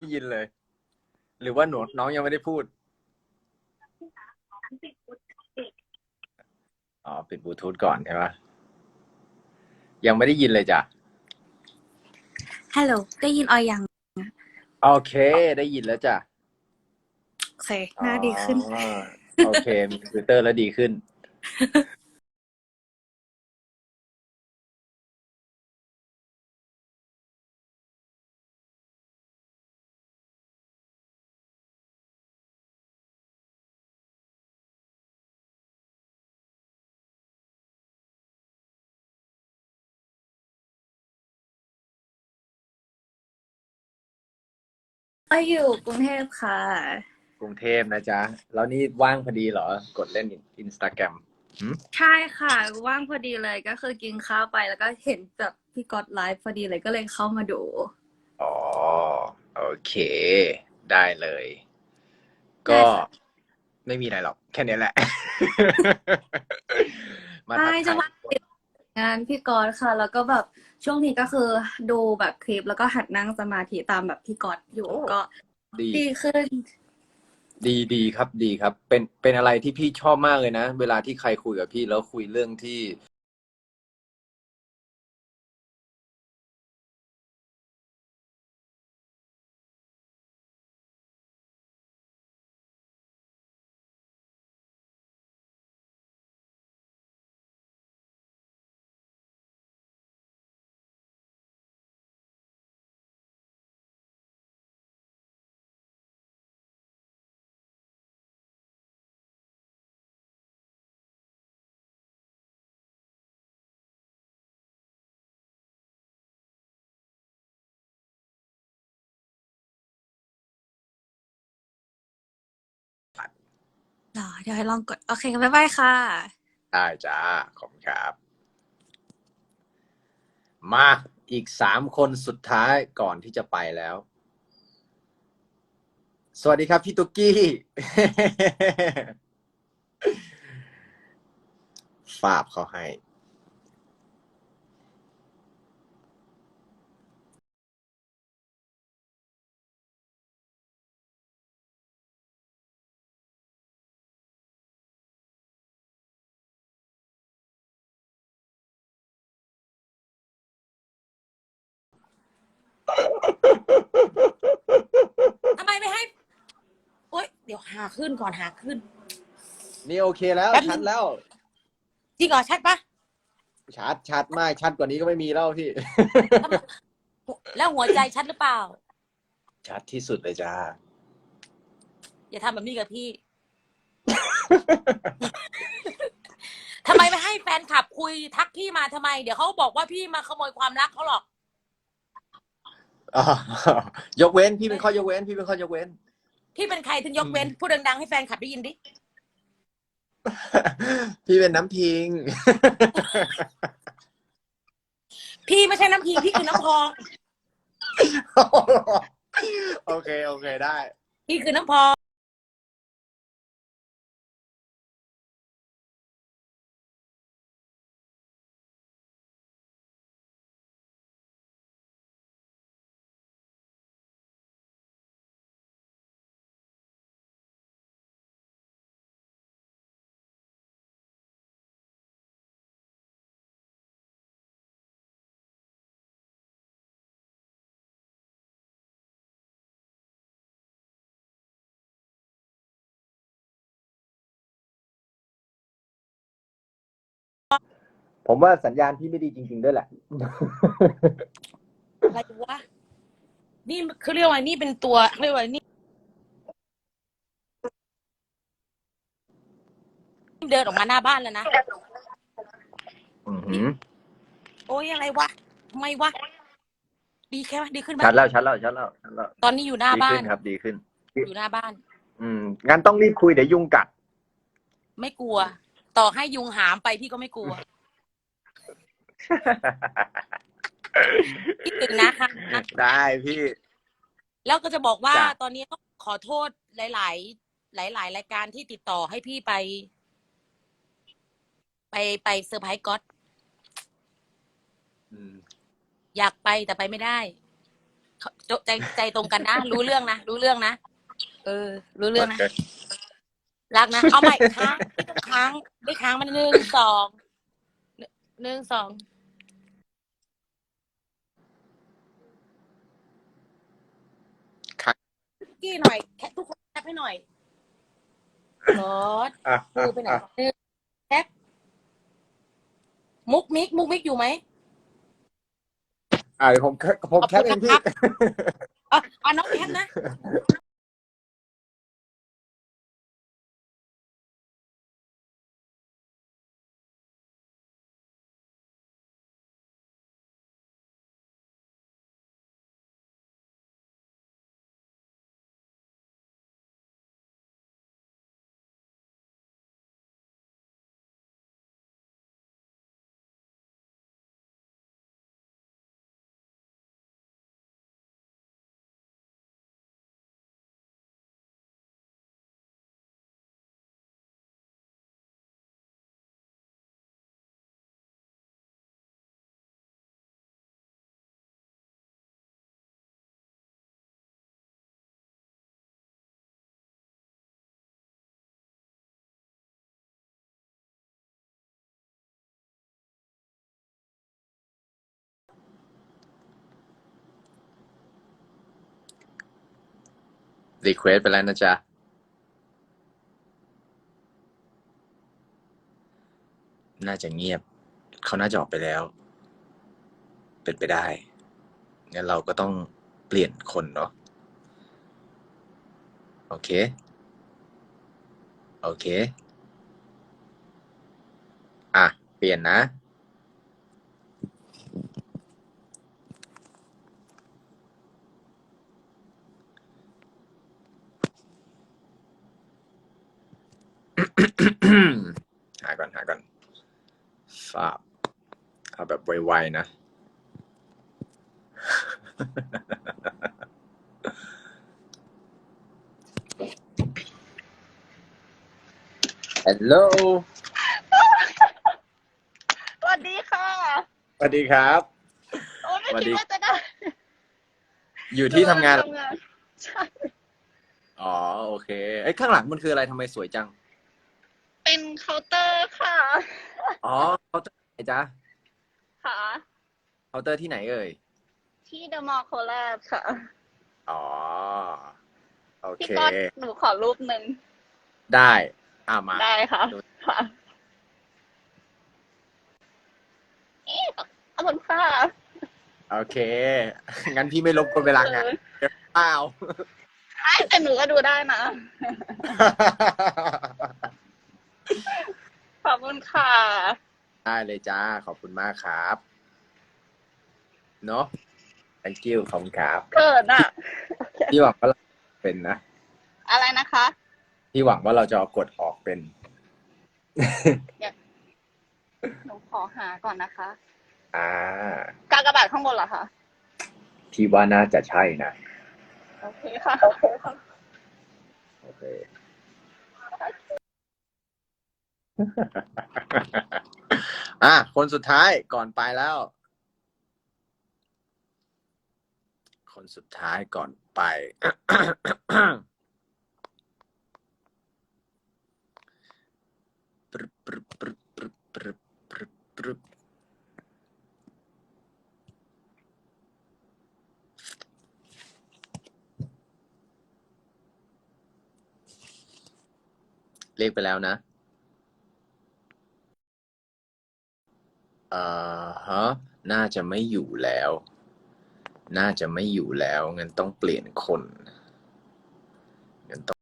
ได้ยินเลย หรือว่าหนูน้องยังไม่ได้พูด อ๋อ ปิดบลูทูธก่อนใช่ปะยังไม่ได้ยินเลยจ้ะ ฮัลโหล ได้ยินออยยัง โอเค ได้ยินแล้วจ้ะ โอเค หน้าดีขึ้น อ๋อโอเค มีคอมพิวเตอร์แล้วดีขึ้น ออยอยู่กรุงเทพค่ะ กรุงเทพนะจ๊ะ แล้วนี่ว่างพอดีเหรอ กดเล่นอินสตาแกรมใช่ค่ะ ว่างพอดีเลยก็คือกินข้าวไปแล้วก็เห็นแบบพี่ก๊อตไลฟ์พอดีเลยก็เลยเข้ามาดู อ๋อ โอเค ได้เลย ก็ได้ค่ะไม่มีอะไรหรอก แค่นี้แหละ มาใช่ทักจะทายว่า งานพี่ก๊อตค่ะ แล้วก็แบบช่วงนี้ก็คือดูแบบคลิปแล้วก็หัดนั่งสมาธิตามแบบพี่ก๊อตอยู่ก็ดีดีขึ้น ดีดีครับดีครับ เป็นเป็นอะไรที่พี่ชอบมากเลยนะ เวลาที่ใครคุยกับพี่แล้วคุยเรื่องที่ หรอเดี๋ยวให้ลองกด โอเคบ๊ายบายค่ะ ได้จ้า ขอบคุณครับ มาอีกสามคนสุดท้ายก่อนที่จะไปแล้ว สวัสดีครับพี่ตุ๊กกี้ ฝาบเขาให้ ทำไมไม่ให้โอ๊ยเดี๋ยวหาขึ้นก่อนหาขึ้น นี่โอเคแล้ว แป๊บนึง ชัดแล้ว จริงเหรอชัดปะชัดชัดมากชัดกว่านี้ก็ไม่มีแล้วพี่ แล้วหัวใจชัดหรือเปล่า ชัดที่สุดเลยจ้า อย่าทำแบบนี้กับพี่ ทำไมไม่ให้แฟนคลับคุยทักพี่มาทำไม เดี๋ยวเขาบอกว่าพี่มาขโมยความรักเขาหรอก อ๋อยกเว้นพี่เป็นข้อยกเว้น พี่เป็นข้อยกเว้น พี่เป็นใครถึงยกเว้นพูดดังๆให้แฟนคลับได้ยินดิ พี่เป็นน้ำพิง พี่ไม่ใช่น้ำพีพี่คือน้ำพอง โอเค โอเคได้ พี่คือน้ำพอง ผมว่าสัญญาณพี่ไม่ดีจริง ๆ ด้วยแหละ อะไรวะ นี่คือเรียกว่านี่เป็นตัวเรียกว่านี่เดินออกมาหน้าบ้านแล้วนะ อือหือโอ้ยอะไรวะทำไมวะ ดีแค่ไหมดีขึ้นไหมชัดแล้วชัดแล้วชัดแล้วชัดแล้วตอนนี้อยู่หน้าดีบ้าขึ้นน ครับ ดีขึ้น อยู่หน้าบ้าน อืมงั้นต้องรีบคุยเดี๋ยวยุงกัด ไม่กลัว ต่อให้ยุงหามไปพี่ก็ไม่กลัว คิดถึงนะคะ ได้พี่ แล้วก็จะบอกว่าจ้ะ ตอนนี้ต้องขอโทษหลาย ๆ หลาย ๆ รายการที่ติดต่อให้พี่ไป ไปไปเซอร์ไพรส์ก๊อตอืมอยากไปแต่ไปไม่ได้ใจใจตรงกันนะ รู้เรื่องนะ รู้เรื่องนะ เออ รู้เรื่องนะ รักนะ เอาใหม่ค้างไม่ต้องค้างไม่ค้างมันหนึ่งสองหนึ่งสอง ครับ กี้หน่อยแคปทุกคนแคปให้หน่อยกดอะมือไปไหนหนึ่งแคปมุกมิกมุกมิกอยู่ไหมอะเดี๋ยวผมแคปผมแคปเองพี่ขอบคุณครับอะอะน้องแคปนะ รีเควสไปแล้วนะจ๊ะ น่าจะเงียบ เขาน่าจะออกไปแล้ว เป็นไปได้งั้นเราก็ต้องเปลี่ยนคนเนาะ โอเค โอเค อะ เปลี่ยนนะ หาก่อนหาก่อนฝาบเอาแบบไวๆนะ ฮัลโหล สวัสดีค่ะ สวัสดีครับ โอ้ไม่สวัสคิดีดว่าจะได้อยู่ที่ทำงานทำงาน ใช่ อ๋อ โอเค ไอ้ยข้างหลังมันคืออะไรทำไมสวยจัง เป็นเคาน์เตอร์ค่ะ อ๋อเคาน์เตอร์ไหนจ๊ะค่ะ เคาน์เตอร์ที่ไหนเอ่ย ที่เดอะมอลล์โคราชค่ะ อ๋อ โอพี่เค ก๊อตหนูขอรูปหนึ่งได้อ่ามา ได้ค่ะดู ค่ะเอ๊ะขอบคุณค่ะโอเค งั้นพี่ไม่รบกวนเวลางานเดี๋ยวเปล่าไอ้แต่หนูก็ดูได้นะขอบ คุณค่ะ ได้เลยจ้า ขอบคุณมากครับ เนาะ thank you ขอบคุณครับเกิดอะพี่หวังว่าเราเป็นนะ อะไรนะคะพี่หวังว่าเราจะเอากดออกเป็น หนูขอหาก่อนนะคะ อ่า กากบาทข้างบนเหรอคะพี่ว่าน่าจะใช่นะ โอเคค่ะ โอเคค่ะ โอเค อะคนสุดท้ายก่อนไปแล้ว คนสุดท้ายก่อนไปปรปรปรปรปรปรปรเรียกไปแล้วนะ อ่อฮะน่าจะไม่อยู่แล้ว น่าจะไม่อยู่แล้วงั้นต้องเปลี่ยนคนงั้นต้อง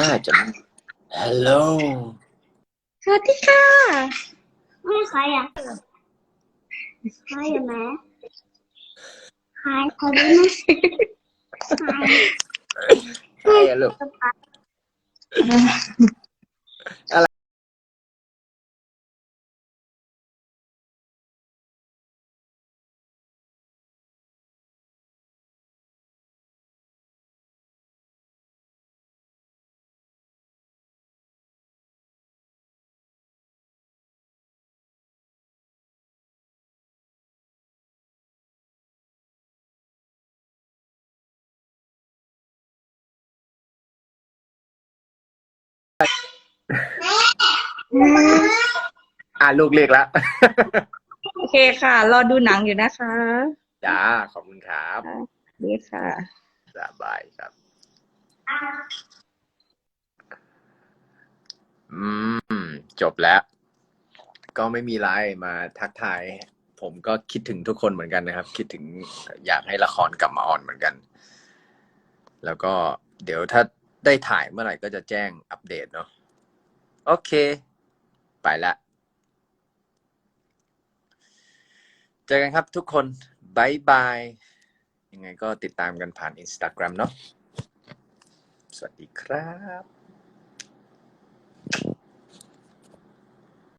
น่าจะ ฮัลโหล สวัสดีค่ะ ไม่ใครอะใครอะแม่ใครขอดูหน่อยใคร ใช่อะลูก อะลูกเรียกแล้วโอเคค่ะ รอดูหนังอยู่นะคะจ้าขอบคุณครับดีค่ะสบายครับอืม จบแล้ว ก็ไม่มีไรมาทักทาย ผมก็คิดถึงทุกคนเหมือนกันนะครับ คิดถึงอยากให้ละครกลับมาออนเหมือนกัน แล้วก็เดี๋ยวถ้าได้ถ่ายเมื่อไหร่ก็จะแจ้งอัปเดตเนาะ โอเค ไปละ เจอกันครับทุกคนบายบาย ยังไงก็ติดตามกันผ่าน Instagram เนาะสวัสดีครับ